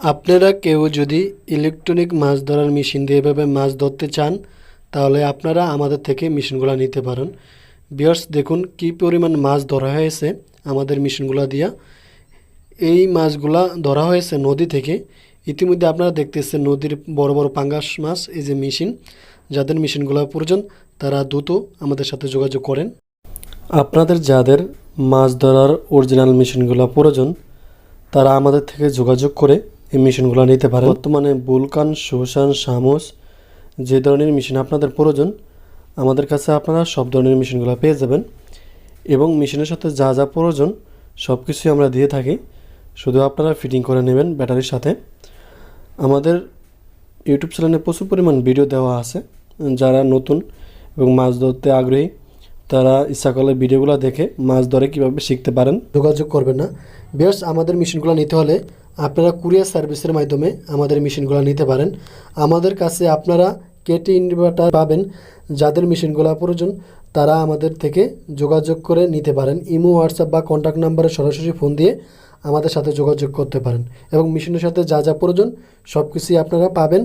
আপনারা কেউ যদি ইলেকট্রনিক মাছ ধরার মেশিন দিয়ে এভাবে মাছ ধরতে চান, তাহলে আপনারা আমাদের থেকে মেশিনগুলো নিতে পারেন। বিয়ার্স দেখুন কি পরিমাণ মাছ ধরা হয়েছে আমাদের মেশিনগুলো দিয়া। এই মাছগুলা ধরা হয়েছে নদী থেকে। ইতিমধ্যে আপনারা দেখতেছেন নদীর বড় বড় পাঙ্গাস মাছ, এই যে মেশিন, যাদের মেশিনগুলো প্রয়োজন, তারা দ্রুত আমাদের সাথে যোগাযোগ করেন। আপনাদের যাদের মাছ ধরার অরিজিনাল মেশিনগুলো প্রয়োজন, তারা আমাদের থেকে যোগাযোগ করে এই মেশিনগুলো নিতে পারে বর্তমানে বুলকান শোষান সামস যে ধরনের মেশিন আপনাদের প্রয়োজন, আমাদের কাছে আপনারা সব ধরনের মেশিনগুলো পেয়ে যাবেন এবং মেশিনের সাথে যা যা প্রয়োজন সব কিছুই আমরা দিয়ে থাকি। শুধু আপনারা ফিটিং করে নেবেন ব্যাটারির সাথে। আমাদের ইউটিউব চ্যানেলে প্রচুর পরিমাণ ভিডিও দেওয়া আছে। যারা নতুন এবং মাছ ধরতে আগ্রহী, তারা ইচ্ছা করলে ভিডিওগুলো দেখে মাছ ধরে কীভাবে শিখতে পারেন। যোগাযোগ করবেন না। বেশ আমাদের মেশিনগুলো নিতে হলে আপনারা কুরিয়ার সার্ভিসের মাধ্যমে আমাদের মেশিনগুলো নিতে পারেন। আমাদের কাছে আপনারা কেটি ইনভার্টার পাবেন। যাদের মেশিনগুলো প্রয়োজন, তারা আমাদের থেকে যোগাযোগ করে নিতে পারেন। ইমো, হোয়াটসঅ্যাপ বা কন্ট্যাক্ট নাম্বারে সরাসরি ফোন দিয়ে আমাদের সাথে যোগাযোগ করতে পারেন। এবং মেশিনের সাথে যা যা প্রয়োজন সব কিছুই আপনারা পাবেন।